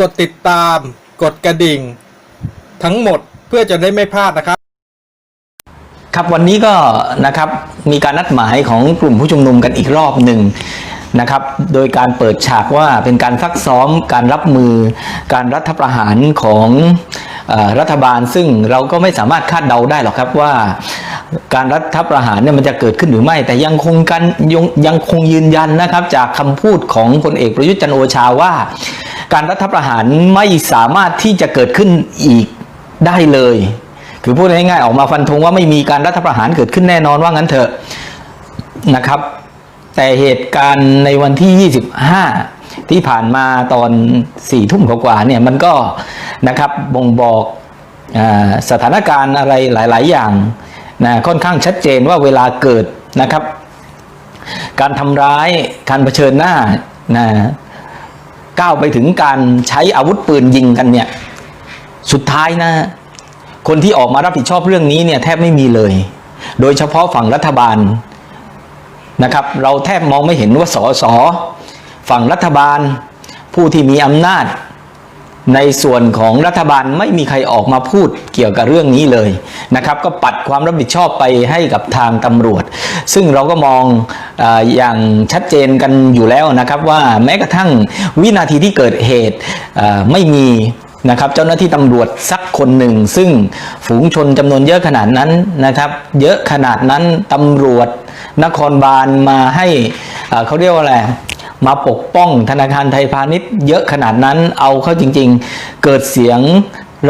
กดติดตาม กดกระดิ่ง ทั้งหมดเพื่อจะได้ไม่พลาดนะครับ ครับวันนี้ก็นะครับมีการนัดหมายของกลุ่มผู้ชุมนุมกันอีกรอบหนึ่งนะครับ โดยการเปิดฉากว่าเป็นการซักซ้อมการรับมือการรัฐประหารของ รัฐบาลซึ่งเราก็ไม่สามารถคาดเดาได้หรอกครับว่าการรัฐประหารเนี่ยมันจะเกิดขึ้นหรือไม่ แต่ยังคงกันยยังคงยืนยันนะครับ จากคำพูดของพลเอกประยุทธ์จันโอชาว่า การรัฐประหารไม่สามารถที่จะเกิดขึ้นอีกได้เลย คือพูดง่ายๆออกมาฟันธงว่าไม่มีการรัฐประหารเกิดขึ้นแน่นอนว่างั้นเถอะนะครับ แต่เหตุการณ์ในวันที่ 25 ที่ผ่านมาตอนสี่ทุ่มกว่าเนี่ยมันก็นะครับบ่งบอกอสถานการณ์อะไรหลาย ๆ อย่างนะค่อนข้างชัดเจนว่าเวลาเกิดนะครับ การทำร้ายการเผชิญหน้านะก้าวไปถึงการใช้อาวุธปืนยิงกันเนี่ยสุดท้ายนะคนที่ออกมารับผิดชอบเรื่องนี้เนี่ยแทบไม่มีเลย โดยเฉพาะฝั่งรัฐบาลนะครับ เราแทบมองไม่เห็นว่าสอสอ ฝั่งรัฐบาล ผู้ที่มีอำนาจ ในส่วนของรัฐบาลไม่มีใครออกมาพูดเกี่ยวกับเรื่องนี้เลยนะครับ ก็ปัดความรับผิดชอบไปให้กับทางตำรวจ ซึ่งเราก็มองออย่างชัดเจนกันอยู่แล้วนะครับว่าแม้กระทั่งวินาทีที่เกิดเหตุไม่มีนะครับเจ้าหน้าที่ตำรวจสักคนหนึ่ง ซึ่งฝูงชนจำนวนเยอะขนาดนั้นนะครับ เยอะขนาดนั้นตำรวจนครบาลมาให้เขาเรียกว่าอะไร มาปกป้องธนาคารไทยพาณิชย์เยอะขนาดนั้นเอาเข้าจริงๆ เกิดเสียง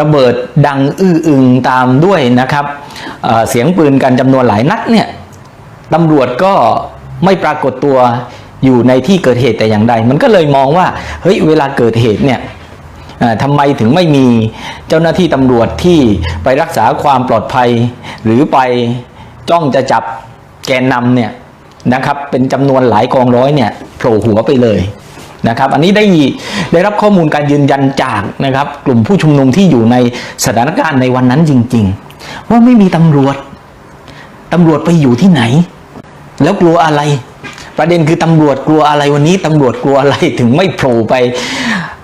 ระเบิดดังอื้ออึงตามด้วยนะครับเเสียงปืนกันจำนวนหลายนัดเนี่ยตำรวจก็ไม่ปรากฏตัวอยู่ในที่เกิดเหตุแต่อย่างใด มันก็เลยมองว่าเฮ้ยเวลาเกิดเหตุเนี่ยทำไมถึงไม่มีเจ้าหน้าที่ตำรวจที่ไปรักษาความปลอดภัย หรือไปจ้องจะจับแกนนำเนี่ยนะครับเป็นจำนวนหลายกองร้อยเนี่ย โผล่หัวไปเลยนะครับอันนี้ได้ได้รับข้อมูลการยืนยันจากนะครับ กลุ่มผู้ชุมนุมที่อยู่ในสถานการณ์ในวันนั้นจริง ๆ ว่าไม่มีตำรวจตำรวจไปอยู่ที่ไหน แล้วกลัวอะไร ประเด็นคือตำรวจกลัวอะไรวันนี้ตำรวจกลัวอะไรถึงไม่โผล่ไป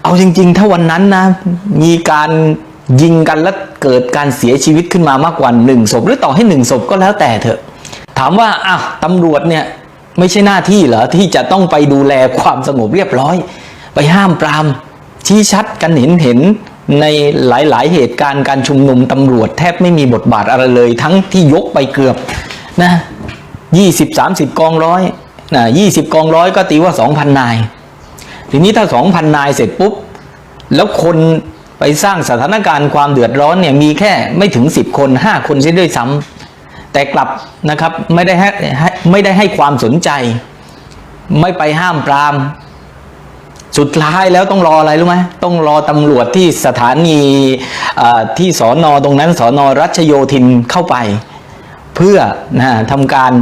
เอาจริง ๆ ถ้าวันนั้นนะมีการยิงกันแล้วเกิดการเสียชีวิตขึ้นมามากกว่าหนึ่งศพหรือต่อให้หนึ่งศพก็แล้วแต่เถอะ ถามว่าอ้าวตำรวจเนี่ย ไม่ใช่หน้าที่เหรอที่จะต้องไปดูแลความสงบเรียบร้อย ไปห้ามปรามชี้ชัดกันเห็นเห็นในหลายๆ เหตุการณ์การชุมนุมตำรวจแทบไม่มีบทบาทอะไรเลย ทั้งที่ยกไปเกือบนะยี่สิบสามสิบกองร้อยนะยี่สิบกองร้อยก็ตีว่าสองพันนาย ทีนี้ถ้าสองพันนายเสร็จปุ๊บ แล้วคนไปสร้างสถานการณ์ความเดือดร้อนเนี่ยมีแค่ไม่ถึงสิบคนห้าคนเสียด้วยซ้ำ แต่กลับนะครับไม่ได้ให้ไม่ได้ให้ความสนใจ ไม่ไปห้ามปราม สุดท้ายแล้วต้องรออะไรรู้ไหมต้องรอตำรวจที่สถานีที่สอนอตรงนั้นสอนอรัชโยธินเข้าไป เพื่อนะทำการ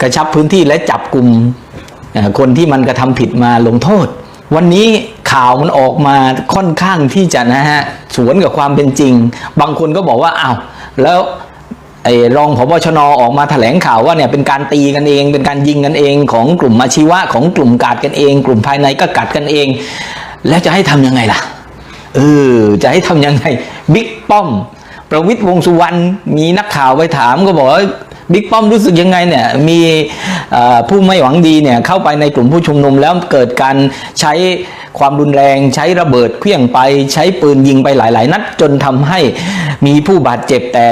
กระชับพื้นที่และจับกลุ่มคนที่มันกระทำผิดมาลงโทษ วันนี้ข่าวมันออกมาค่อนข้างที่จะนะฮะสวนกับความเป็นจริง บางคนก็บอกว่าอ้าวแล้ว ไอ้รองผบชนออกมาแถลงข่าวว่าเนี่ยเป็นการตีกันเอง เป็นการยิงกันเอง ของกลุ่มอาชีวะของกลุ่มกาดกันเอง กลุ่มภายในก็กัดกันเอง แล้วจะให้ทำยังไงล่ะเออจะให้ทำยังไงบิ๊กป้อม ประวิตยวงสุวรรณมีนักข่าวไปถามก็บอกว่าบิ๊กป้อมรู้สึกยังไงเนี่ยมีผู้ไม่หวังดีเนี่ยเข้าไปในกลุ่มผู้ชุมนุมแล้วเกิดการใช้ ความรุนแรงใช้ระเบิดเคลื่องไปใช้ปืนยิงไปหลาย ๆ นัดจนทำให้มีผู้บาดเจ็บแต่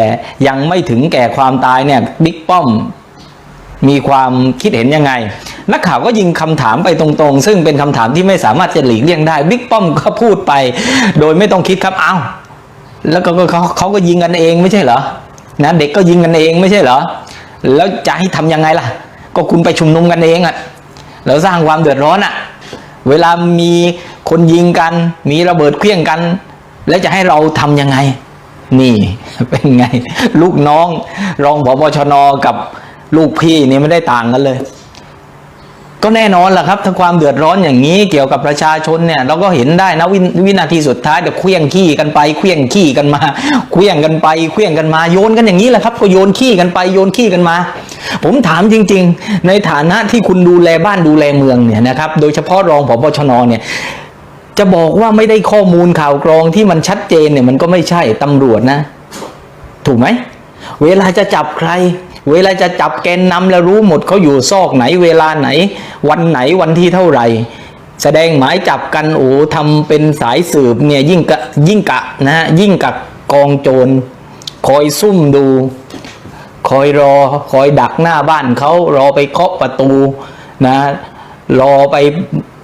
ยังไม่ถึงแก่ความตายเนี่ยบิ๊กป้อมมีความคิดเห็นยังไง นักข่าวก็ยิงคำถามไปตรงๆ ซึ่งเป็นคำถามที่ไม่สามารถจะหลีกเลี่ยงได้บิ๊กป้อมก็พูดไป โดยไม่ต้องคิดครับ เอ้า แล้วก็เขาเขาก็ยิงกันเองไม่ใช่เหรอนะเด็กก็ยิงกันเองไม่ใช่เหรอ แล้วจะให้ทำยังไงล่ะ ก็คุณไปชุมนุมกันเองอะแล้วสร้างความเดือดร้อนอะ เวลามีคนยิงกัน มีระเบิดเครื่องกัน แล้วจะให้เราทำยังไง นี่เป็นไง ลูกน้อง รองผบชนกับลูกพี่นี่ไม่ได้ต่างกันเลย ก็แน่นอนแหละครับถ้าความเดือดร้อนอย่างนี้เกี่ยวกับประชาชนเนี่ย เราก็เห็นได้นะวววินาทีสุดท้ายเดี๋ยวเคลี้ยงขี้กันไปเคลี้ยงขี้กันมาเคลี้ยงกันไปเคลี้ยงกันมาโยนกันอย่างนี้แหละครับ ก็โยนขี้กันไปโยนขี้กันมา ผมถามจริง ๆ ในฐานะที่คุณดูแลบ้านดูแลเมืองเนี่ยนะครับ โดยเฉพาะรองผบชนเนี่ยจะบอกว่าไม่ได้ข้อมูลข่าวกรองที่มันชัดเจนเนี่ยมันก็ไม่ใช่ตำรวจนะ ถูกไหม เวลาจะจับใคร เวลาจะจับแกนนำแล้วรู้หมดเขาอยู่ซอกไหน เวลาไหน วันไหนวันที่เท่าไหร่ แสดงหมายจับกันโอ้ทำเป็นสายสืบเนี่ยยิ่งกะยิ่งกะนะฮะยิ่งกับกองโจรคอยซุ่มดู คอยรอคอยดักหน้าบ้านเขารอไปเคาะประตูนะรอไป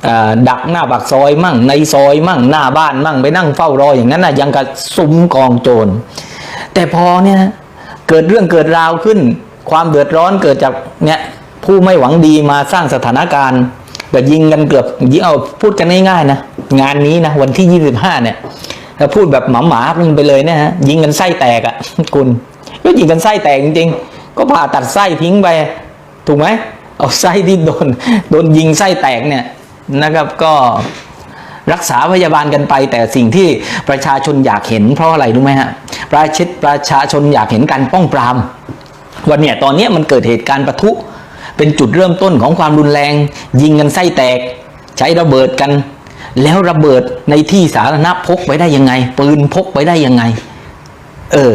อดักหน้าปากซอยมั่ง ในซอยมั่งหน้าบ้านมั่งไปนั่งเฝ้ารออย่างนั้นนะยังกับซุ้มกองโจร แต่พอเนี่ยเกิดเรื่องเกิดราวขึ้น ความเดือดร้อนเกิดจากเนี่ยผู้ไม่หวังดีมาสร้างสถานการณ์แบบยิงกันเกือบยิงเอาพูดกันง่ายๆนะงานนี้นะวันที่ 25เนี่ยถ้าพูดแบบหมาหมาไปเลยเนี่ยฮะยิงกันไส้แตกอะ่ะคุณ ก็ยิงกันไส้แตกจริงๆ ก็ผ่าตัดไส้ทิ้งไป ถูกไหมเอาไส้ที่โดนโดนยิงไส้แตกเนี่ยนะครับก็รักษาพยาบาลกันไป แต่สิ่งที่ประชาชนอยากเห็นเพราะอะไรรู้ไหมฮะประชาประชาชนอยากเห็นการป้องปราม วันเนี่ยตอนเนี้ยมันเกิดเหตุการณ์ประทุเป็นจุดเริ่มต้นของความรุนแรง ยิงกันไส้แตก ใช้ระเบิดกัน แล้วระเบิดในที่สาธารณะพกไปได้ยังไง ปืนพกไปได้ยังไง เออ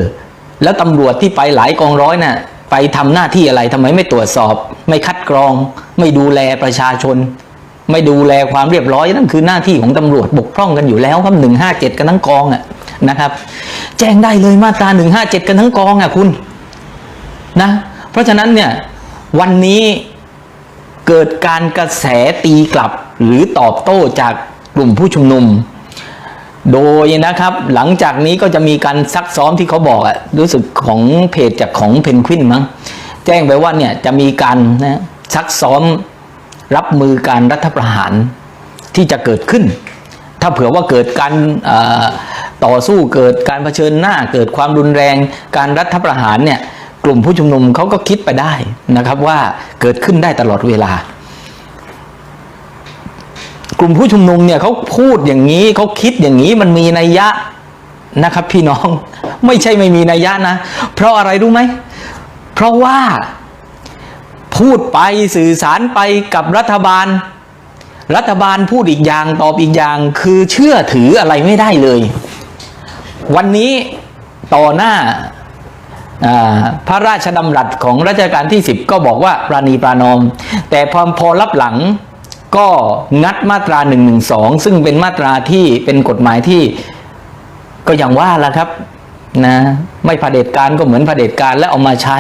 แล้วตำรวจที่ไปหลายกองร้อยน่ะไปทำหน้าที่อะไรทำไมไม่ตรวจสอบ ไม่คัดกรอง ไม่ดูแลประชาชน ไม่ดูแลความเรียบร้อยนั่นคือหน้าที่ของตำรวจบกพร่องกันอยู่แล้วครับหนึ่งห้าเจ็ดกันทั้งกองอะนะครับ แจ้งได้เลยมาตราหนึ่งห้าเจ็ดกันทั้งกองอะคุณนะเพราะฉะนั้นเนี่ยวันนี้เกิดการกระแสตีกลับหรือตอบโต้จากกลุ่มผู้ชุมนุม โดยนะครับหลังจากนี้ก็จะมีการซักซ้อมที่เขาบอกอะรู้สึกของเพจจากของเพนกวินมั้งแจ้งไปว่าเนี่ยจะมีการนะซักซ้อมรับมือการรัฐประหารที่จะเกิดขึ้น ถ้าเผื่อว่าเกิดการต่อสู้เกิดการเผชิญหน้าเกิดความรุนแรงการรัฐประหารเนี่ยกลุ่มผู้ชุมนุมเขาก็คิดไปได้นะครับว่าเกิดขึ้นได้ตลอดเวลา ลุ่มผู้ชุมนุมเนี่ยเขาพูดอย่างนี้เขาคิดอย่างนี้มันมีนัยยะนะครับพี่น้องไม่ใช่ไม่มีนัยยะนะ เพราะอะไรรู้ไหม เพราะว่าพูดไปสื่อสารไปกับรัฐบาล รัฐบาลพูดอีกอย่างตอบอีกอย่างคือเชื่อถืออะไรไม่ได้เลย วันนี้ต่อหน้าพระราชดำรัสของรัชกาลที่ 10 ก็บอกว่าปราณีปรานอม แต่พอพอรับหลัง ก็งัดมาตรา1นึซึ่งเป็นมาตราที่เป็นกฎหมายที่ก็อย่างว่าละครับนะไม่เผด็จการก็เหมือนเผด็จการแล้วเอามาใช้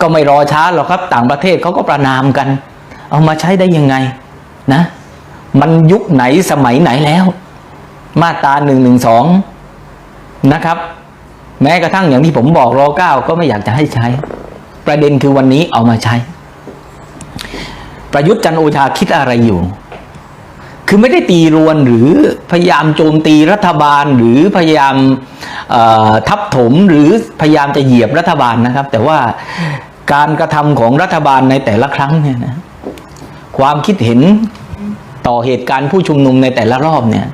ก็ไม่รอช้าหรอกครับ ต่างประเทศเขาก็ประนามกัน เอามาใช้ได้ยังไงนะ มันยุคไหนสมัยไหนแล้ว มาตราหนึ่งหนึ่งสองนะครับ แม้กระทั่งอย่างที่ผมบอกรอเก้าก็ไม่อยากจะให้ใช้ ประเด็นคือวันนี้เอามาใช้ ประยุทธ์จันโอชาคิดอะไรอยู่ คือไม่ได้ตีรวนหรือพยายามโจมตีรัฐบาลหรือพยายามทับถมหรือพยายามจะเหยียบรัฐบาลนะครับ แต่ว่าการกระทำของรัฐบาลในแต่ละครั้งเนี่ยนะความคิดเห็นต่อเหตุการณ์ผู้ชุมนุมในแต่ละรอบเนี่ย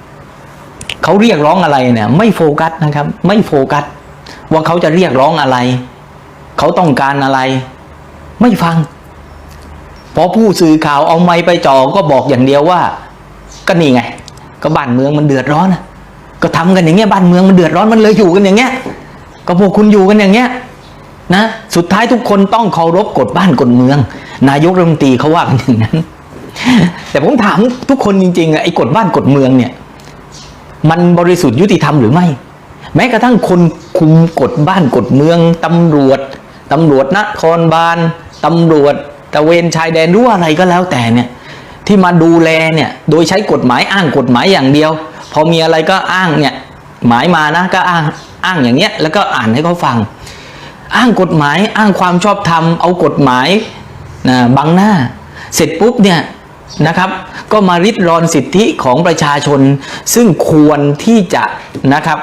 เขาเรียกร้องอะไรเนี่ย ไม่โฟกัสนะครับ ไม่โฟกัส ว่าเขาจะเรียกร้องอะไร เขาต้องการอะไร ไม่ฟัง พอผู้สื่อข่าวเอาไม้ไปจ่อก็บอกอย่างเดียวว่า ก็นี่ไง ก็บ้านเมืองมันเดือดร้อนนะก็ทำกันอย่างเงี้ยบ้านเมืองมันเดือดร้อนมันเลยอยู่กันอย่างเงี้ย ก็พวกคุณอยู่กันอย่างเงี้ยนะสุดท้ายทุกคนต้องเคารพกฎบ้านกฎเมือง นายกรัฐมนตรีเขาว่ากันอย่างนั้น แต่ผมถามทุกคนจริงๆไอ้กฎบ้านกฎเมืองเนี่ย มันบริสุทธิ์ยุติธรรมหรือไม่ แม้กระทั่งคนคุมกฎบ้านกฎเมืองตำรวจตำรวจนครบาลตำรวจ ตะเวนชายแดนรู้อะไรก็แล้วแต่เนี่ยที่มาดูแลเนี่ยโดยใช้กฎหมายอ้างกฎหมายอย่างเดียว พอมีอะไรก็อ้างเนี่ยหมายมานะก็อ้างอ้างอย่างเงี้ยแล้วก็อ่านให้เขาฟัง อ้างกฎหมายอ้างความชอบธรรมเอากฎหมายนะบังหน้า เสร็จปุ๊บเนี่ยนะครับ ก็มาริดรอนสิทธิของประชาชน ซึ่งควรที่จะนะครับ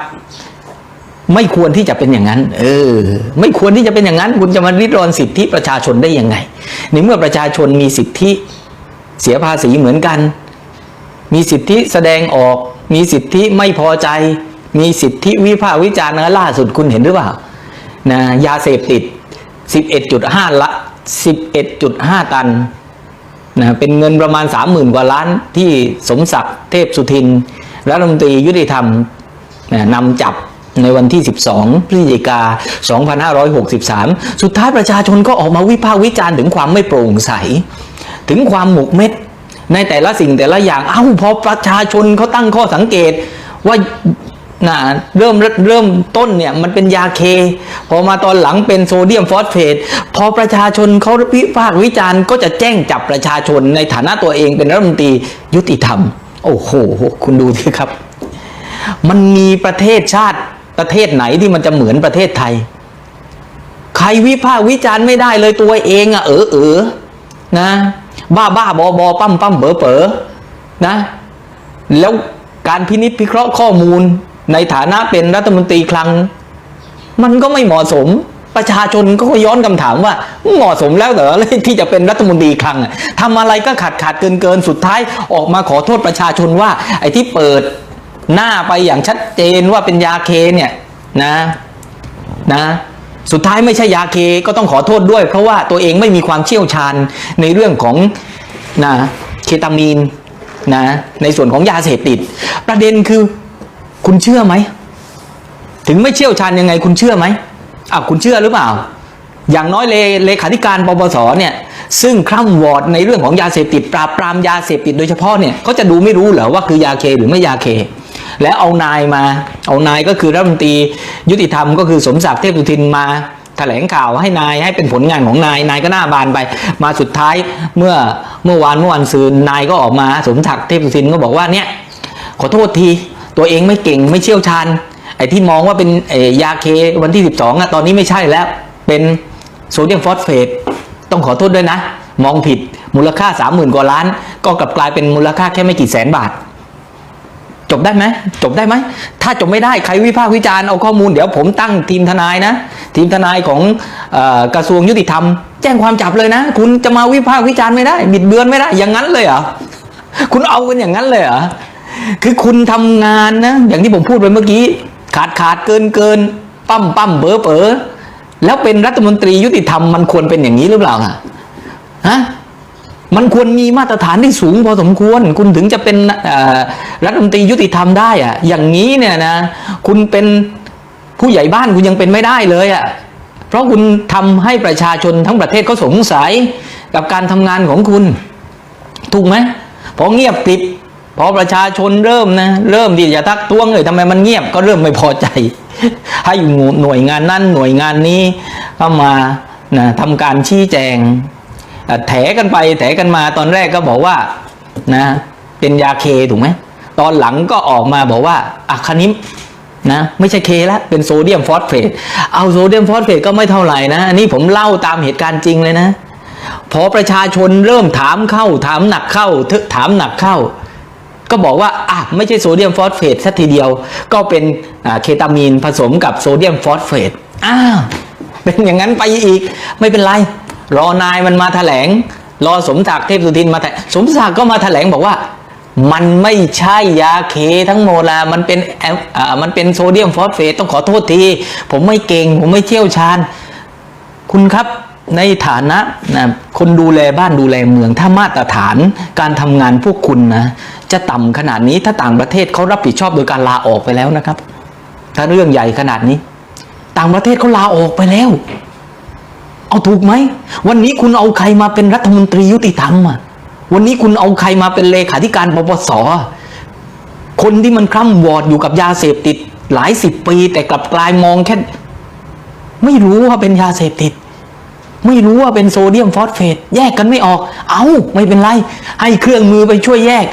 ไม่ควรที่จะเป็นอย่างนั้น เออ ไม่ควรที่จะเป็นอย่างนั้น คุณจะมาริดรอนสิทธิประชาชนได้ยังไง ในเมื่อประชาชนมีสิทธิเสียภาษีเหมือนกัน มีสิทธิแสดงออก มีสิทธิไม่พอใจ มีสิทธิวิพากษ์วิจารณ์นะล่าสุดคุณเห็นหรือเปล่านะยาเสพติด 11.5 ละ 11.5 ตันนะเป็นเงินประมาณ 30,000 กว่าล้านที่สมศักดิ์เทพสุทินรัฐมนตรียุติธรรมนะนำจับ ในวันที่ 12 พฤศจิกา 2563 สุดท้ายประชาชนก็ออกมาวิพากษ์วิจารณ์ถึงความไม่โปร่งใส ถึงความหมกเม็ด ในแต่ละสิ่งแต่ละอย่าง เอ้าพอประชาชนเขาตั้งข้อสังเกตว่านะเริ่มเริ่มต้นเนี่ยมันเป็นยาเค พอมาตอนหลังเป็นโซเดียมฟอสเฟตพอประชาชนเขาวิพากษ์วิจารณ์ก็จะแจ้งจับประชาชนในฐานะตัวเองเป็นรัฐมนตรียุติธรรม โอ้โห คุณดูสิครับ มันมีประเทศชาติ ประเทศไหนที่มันจะเหมือนประเทศไทย ใครวิพากษ์วิจารณ์ไม่ได้เลยตัวเองอะเออเออนะ บ้าบ้าบอบอปั้มปั้มเบอเปอนะ แล้วการพินิจพิเคราะห์ข้อมูลในฐานะเป็นรัฐมนตรีคลัง มันก็ไม่เหมาะสมประชาชนก็ย้อนคำถามว่าเหมาะสมแล้วเหรอที่จะเป็นรัฐมนตรีคลังอะทำอะไรก็ขาดขาดเกินเกินสุดท้ายออกมาขอโทษประชาชนว่า ไอ้ที่เปิด หน้าไปอย่างชัดเจนว่าเป็นยาเคเนี่ยนะนะสุดท้ายไม่ใช่ยาเคก็ต้องขอโทษด้วย เพราะว่าตัวเองไม่มีความเชี่ยวชาญในเรื่องของนะเคตามีนนะในส่วนของยาเสพติด ประเด็นคือคุณเชื่อไหม ถึงไม่เชี่ยวชาญยังไงคุณเชื่อไหมอะคุณเชื่อหรือเปล่า อย่างน้อยเลเลขาธิการปปสเนี่ยซึ่งคร่ำวอดในเรื่องของยาเสพติด ปราบปรามยาเสพติดโดยเฉพาะเนี่ยเขาจะดูไม่รู้เหรอว่าคือยาเคหรือไม่ยาเค แล้วเอานายมา เอานายก็คือรัฐมนตรียุติธรรมก็คือสมศักดิ์เทพสุทินมาแถลงข่าวให้นายให้เป็นผลงานของนายนายก็หน้าบานไป มาสุดท้ายเมื่อเมื่อวานเมื่อวันซืนนายก็ออกมาสมศักดิ์เทพสุทินก็บอกว่าเนี่ยขอโทษทีตัวเองไม่เก่งไม่เชี่ยวชาญไอ้ที่มองว่าเป็นยาเควันที่ 12อะตอนนี้ไม่ใช่แล้วเป็นโซเดียมฟอสเฟตต้องขอโทษด้วยนะ มองผิดมูลค่า 30,000 กว่าล้าน ก็กลับกลายเป็นมูลค่าแค่ไม่กี่แสนบาท จบได้ไหมจบได้ไหมถ้าจบไม่ได้ใครวิพากษ์วิจารณ์เอาข้อมูลเดี๋ยวผมตั้งทีมทนายนะ ทีมทนายของอกระทรวงยุติธรรม แจ้งความจับเลยนะ คุณจะมาวิพากษ์วิจารณ์ไม่ได้บิดเบือนไม่ได้ อย่างนั้นเลยเหรอคุณเอากันอย่างนั้นเลยเหรอคือคุณทำงานนะอย่างที่ผมพูดไปเมื่อกี้ ขาดขาดเกินเกินปั้มปั้มเบอเบอแล้วเป็นรัฐมนตรียุติธรรมมันควรเป็นอย่างนี้หรือเปล่าอะฮะ มันควรมีมาตรฐานที่สูงพอสมควร คุณถึงจะเป็นรัฐมนตรียุติธรรมได้อะอย่างนี้เนี่ยนะ คุณเป็นผู้ใหญ่บ้านคุณยังเป็นไม่ได้เลยอะเพราะคุณทำให้ประชาชนทั้งประเทศเขาสงสัยกับการทำงานของคุณ ถูกไหมพอเงียบกริบพอประชาชนเริ่มนะเริ่มที่จะทักท้วงเลยทำไมมันเงียบก็เริ่มไม่พอใจ ให้หน่วยงานนั้นหน่วยงานนี้เข้ามานะทำการชี้แจง แถกันไปแถกันมาตอนแรกก็บอกว่านะเป็นยาเคถูกไหมตอนหลังก็ออกมาบอกว่าอะคานิมนะไม่ใช่เคแล้วเป็นโซเดียมฟอสเฟตเอาโซเดียมฟอสเฟตก็ไม่เท่าไหร่นะ อันนี้ผมเล่าตามเหตุการณ์จริงเลยนะ พอประชาชนเริ่มถามเข้า ถามหนักเข้าถถามหนักเข้า ก็บอกว่าอะไม่ใช่โซเดียมฟอสเฟตสัทีเดียว ก็เป็นอ่าเคตามีนผสมกับโซเดียมฟอสเฟตอ้าวเป็นอย่างนั้นไปอีกไม่เป็นไร รอนายมันมาแถลง รอสมศักดิ์เทพสุทินมาแถลงสมศักดิ์ก็มาแถลงบอกว่า มันไม่ใช่ยาเคทั้งหมดละมันเป็นแอลอ่ามันเป็นโซเดียมฟอสเฟตต้องขอโทษที ผมไม่เก่ง ผมไม่เชี่ยวชาญ คุณครับในฐานะนะคนดูแลบ้านดูแลเมือง ถ้ามาตรฐานการทำงานพวกคุณนะ จะต่ำขนาดนี้ถ้าต่างประเทศเขารับผิดชอบโดยการลาออกไปแล้วนะครับ ถ้าเรื่องใหญ่ขนาดนี้ ต่างประเทศเขาลาออกไปแล้ว เอาถูกไหม วันนี้คุณเอาใครมาเป็นรัฐมนตรียุติธรรมอะวันนี้คุณเอาใครมาเป็นเลขาธิการปปส คนที่มันคร่ำวอดอยู่กับยาเสพติด หลายสิบปี แต่กลับกลายมองแค่ ไม่รู้ว่าเป็นยาเสพติด ไม่รู้ว่าเป็นโซเดียมฟอสเฟต แยกกันไม่ออก เอาไม่เป็นไร ให้เครื่องมือไปช่วยแยก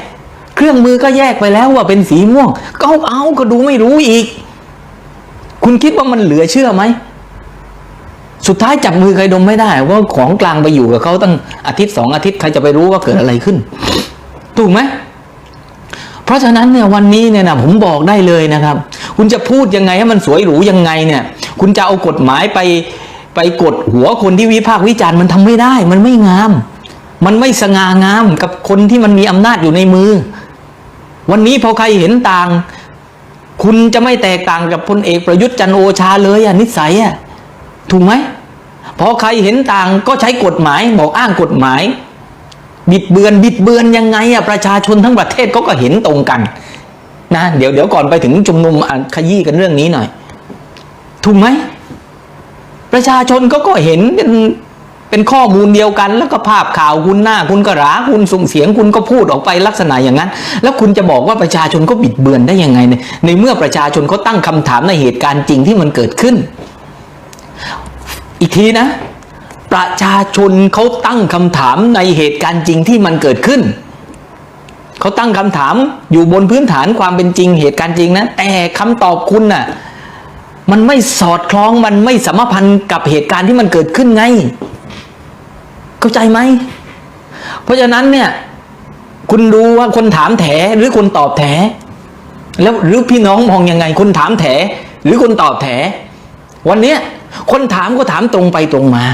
เครื่องมือก็แยกไปแล้วว่าเป็นสีม่วง ก็เอาเอาก็ดูไม่รู้อีก คุณคิดว่ามันเหลือเชื่อไหม สุดท้ายจับมือใครดมไม่ได้ว่าของกลางไปอยู่กับเขาตั้งอาทิตย์สองอาทิตย์ใครจะไปรู้ว่าเกิดอะไรขึ้น ถูกไหมเพราะฉะนั้นเนี่ยวันนี้เนี่ยนะผมบอกได้เลยนะครับ คุณจะพูดยังไงให้มันสวยหรูยังไงเนี่ย คุณจะเอากฎหมายไปไปกดหัวคนที่วิพากษ์วิจารณ์มันทำไม่ได้ มันไม่งาม มันไม่สง่างามกับคนที่มันมีอำนาจอยู่ในมือ วันนี้พอใครเห็นต่าง คุณจะไม่แตกต่างกับพลเอกประยุทธ์จันโอชาเลยอะนิสัยอะ ถูกไหมพอใครเห็นต่างก็ใช้กฎหมายบอกอ้างกฎหมาย บิดเบือนบิดเบือนยังไงอะประชาชนทั้งประเทศก็ก็เห็นตรงกันนะเดี๋ยวเดี๋ยวก่อนไปถึงชุมนุมขยี้กันเรื่องนี้หน่อย ถูกไหมประชาชนก็ก็เห็นเป็นเป็นข้อมูลเดียวกัน แล้วก็ภาพข่าวคุณหน้า คุณก็หราคุณส่งเสียงคุณก็พูดออกไปลักษณะอย่างนั้น แล้วคุณจะบอกว่าประชาชนก็บิดเบือนได้ยังไง ในในเมื่อประชาชนเขาตั้งคำถามในเหตุการณ์จริงที่มันเกิดขึ้น อีกทีนะ ประชาชนเขาตั้งคำถามในเหตุการณ์จริงที่มันเกิดขึ้นเขาตั้งคำถามอยู่บนพื้นฐานความเป็นจริงเหตุการณ์จริงนะ แต่คำตอบคุณน่ะมันไม่สอดคล้องมันไม่สัมพันธ์กับเหตุการณ์ที่มันเกิดขึ้นไง เข้าใจไหม เพราะฉะนั้นเนี่ย คุณดูว่าคนถามแถหรือคนตอบแถ แล้วหรือพี่น้องมองยังไง คนถามแถ หรือคนตอบแถ วันเนี้ย คนถามก็ถามตรงไปตรงมา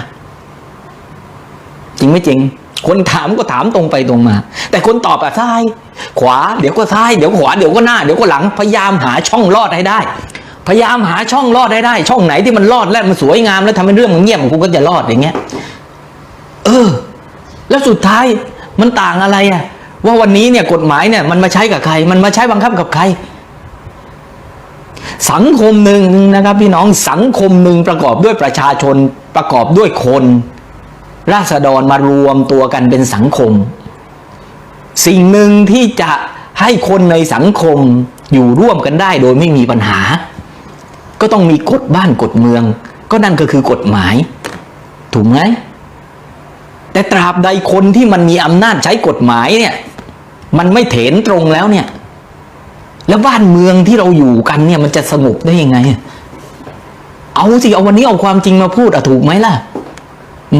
จริงไม่จริง คนถามก็ถามตรงไปตรงมา แต่คนตอบอะซ้าย ขวาเดี๋ยวก็ซ้ายเดี๋ยวขวาเดี๋ยวก็หน้าเดี๋ยวก็หลังพยายามหาช่องรอดให้ได้ พยายามหาช่องรอดให้ได้ ช่องไหนที่มันรอดแล้วมันสวยงามแล้วทำให้เรื่องมันเงียบคุณก็จะรอดอย่างเงี้ย เออ แล้วสุดท้ายมันต่างอะไรอะว่าวันนี้เนี่ยกฎหมายเนี่ยมันมาใช้กับใคร มันมาใช้บังคับกับใคร สังคมหนึ่งนะครับพี่น้องสังคมหนึ่งประกอบด้วยประชาชนประกอบด้วยคน ราษฎรมารวมตัวกันเป็นสังคม สิ่งหนึ่งที่จะให้คนในสังคมอยู่ร่วมกันได้โดยไม่มีปัญหา ก็ต้องมีกฎบ้านกฎเมือง ก็นั่นก็คือกฎหมาย ถูกไหมแต่ตราบใดคนที่มันมีอำนาจใช้กฎหมายเนี่ยมันไม่เถนตรงแล้วเนี่ย แล้วบ้านเมืองที่เราอยู่กันเนี่ยมันจะสงบได้ยังไง เอาสิเอาวันนี้เอาความจริงมาพูดอะถูกไหมล่ะ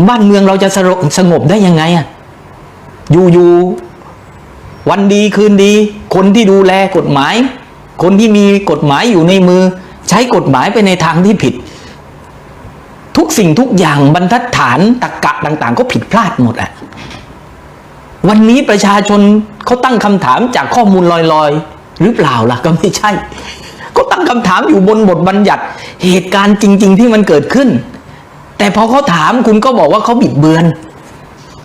บ้านเมืองเราจะสงบสงบได้ยังไงอะอยู่อยู่วันดีคืนดี คนที่ดูแลกฎหมาย คนที่มีกฎหมายอยู่ในมือ ใช้กฎหมายไปในทางที่ผิด ทุกสิ่งทุกอย่างบรรทัดฐานตรกกะต่าง ๆ ก็ผิดพลาดหมดอะวันนี้ประชาชนเขาตั้งคำถามจากข้อมูลลอยๆ หรือเปล่าล่ะก็ไม่ใช่ ก็ตั้งคำถามอยู่บนบทบัญญัติเหตุการณ์จริง ๆ ที่มันเกิดขึ้น แต่พอเขาถามคุณก็บอกว่าเขาบิดเบือน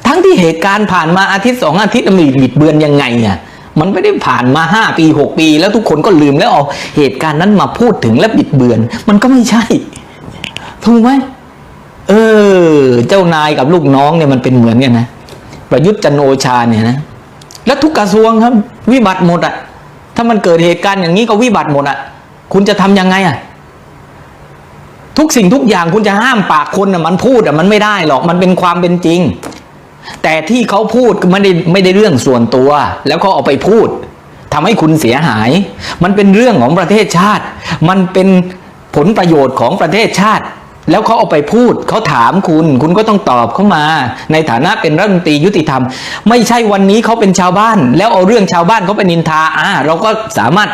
ทั้งที่เหตุการณ์ผ่านมาอาทิตย์สองอาทิตย์มันบิดเบือนยังไงอะมันไม่ได้ผ่านมาห้าปีหกปี แล้วทุกคนก็ลืมแล้วเอาเหตุการณ์นั้นมาพูดถึงและบิดเบือน มันก็ไม่ใช่ ถูกไหมเออ เจ้านายกับลูกน้องเนี่ยมันเป็นเหมือนกันนะ ประยุทธ์จันโอชาเนี่ยนะ แล้วทุกกระทรวงครับ วิบัติหมดอะ ถ้ามันเกิดเหตุการณ์อย่างนี้ก็วิบัติหมดอะ คุณจะทำยังไงอะ ทุกสิ่งทุกอย่างคุณจะห้ามปากคนอะมันพูดอะมันไม่ได้หรอกมันเป็นความเป็นจริง แต่ที่เขาพูดไม่ได้ไม่ได้เรื่องส่วนตัว แล้วเขาเอาไปพูดทำให้คุณเสียหาย มันเป็นเรื่องของประเทศชาติ มันเป็นผลประโยชน์ของประเทศชาติ แล้วเขาเอาไปพูดเขาถามคุณ คุณก็ต้องตอบเข้ามา ในฐานะเป็นรัฐมนตรียุติธรรม ไม่ใช่วันนี้เขาเป็นชาวบ้าน แล้วเอาเรื่องชาวบ้านเขาเป็นนินทาอ่าเราก็สามารถ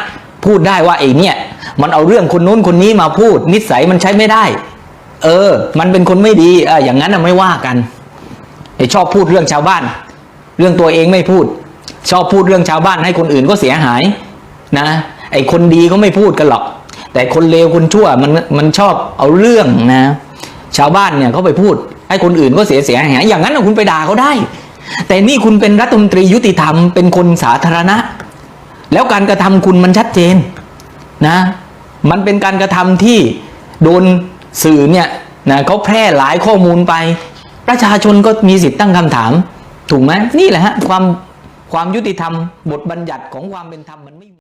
พูดได้ว่าไอ้เนี่ย มันเอาเรื่องคนนู้นคนนี้มาพูด นิสัยมันใช้ไม่ได้ เออ มันเป็นคนไม่ดีอ่าอย่างนั้นน่ะไม่ว่ากันไอ้ชอบพูดเรื่องชาวบ้าน เรื่องตัวเองไม่พูด ชอบพูดเรื่องชาวบ้านให้คนอื่นก็เสียหายนะไอ้คนดีก็ไม่พูดกันหรอก แต่คนเลวคนชั่วมันมันชอบเอาเรื่องนะ ชาวบ้านเนี่ยเขาไปพูด ให้คนอื่นก็เสียเสียหายอย่างนั้นคุณไปด่าเขาได้ แต่นี่คุณเป็นรัฐมนตรียุติธรรมเป็นคนสาธารณะ แล้วการกระทำคุณมันชัดเจนนะ มันเป็นการกระทำที่โดนสื่อเนี่ยนะเขาแพร่หลายข้อมูลไป ประชาชนก็มีสิทธิ์ตั้งคำถาม ถูกไหมนี่แหละฮะความความยุติธรรม บทบัญญัติของความเป็นธรรมมันไม่